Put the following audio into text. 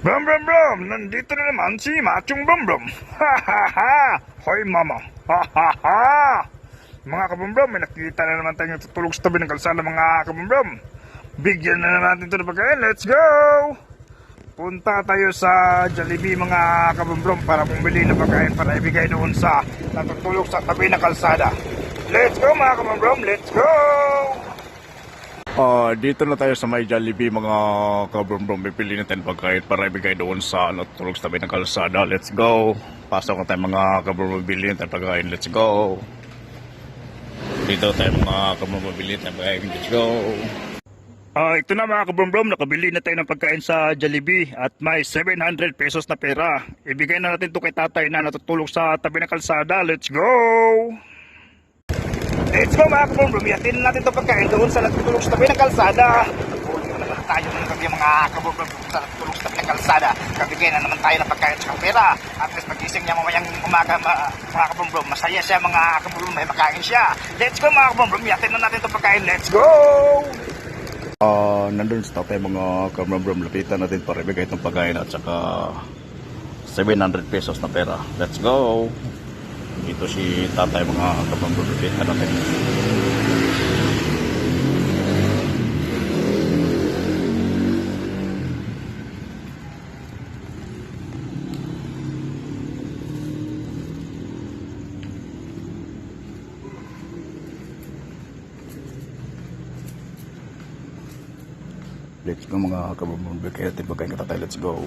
Brum brum brum! Nandito na naman si Machong Brum Brum! Ha ha ha! Hoy mama! Ha ha ha! Mga kabumbrum, may nakita na naman tayong tutulog sa tabi ng kalsada mga kabumbrum. Bigyan na natin ito ng pagkain. Let's go! Punta tayo sa Jollibee mga kabumbrum para bumili ng pagkain para ibigay doon sa natutulog sa tabi ng kalsada. Let's go mga kabumbrum! Let's go! Ah, dito na tayo sa may Jollibee mga kabrum-brum. Pipili natin pagkain para ibigay doon sa natulog sa tabi ng kalsada. Let's go! Pasok na tayo mga kabrum bibili natin pagkain. Let's go! Dito tayo mga kabrum bibili natin pagkain. Let's go! Ah, ito na mga kabrombrom, nakabili na tayo ng pagkain sa Jollibee at may 700 pesos na pera. Ibigay na natin to kay tatay na natutulog sa tabi ng kalsada. Let's go! Let's go mga kabrombrom, yatin natin to pagkain doon sa natutulog sa tabi ng kalsada. Huli na naman tayo ng gabi mga kabrombrom sa natutulog sa tabi ng kalsada. Kabigay na naman tayo ng pagkain sa pera. At least pagising niya mamayang umaga ma- mga kabrombrom, masaya siya mga kabrombrom, may makain siya. Let's go mga kabrombrom, yatin na natin to pagkain. Let's go! Ah, nandun sa tatay mga kabrum-brum. Lapitan natin para ibigay itong pagkain at saka 700 pesos na pera. Let's go! Dito si tatay mga kabrum-brum. Lapitan natin. Let's go mga kabrum-brum. Bigay natin pagkain ka tatay. Let's go!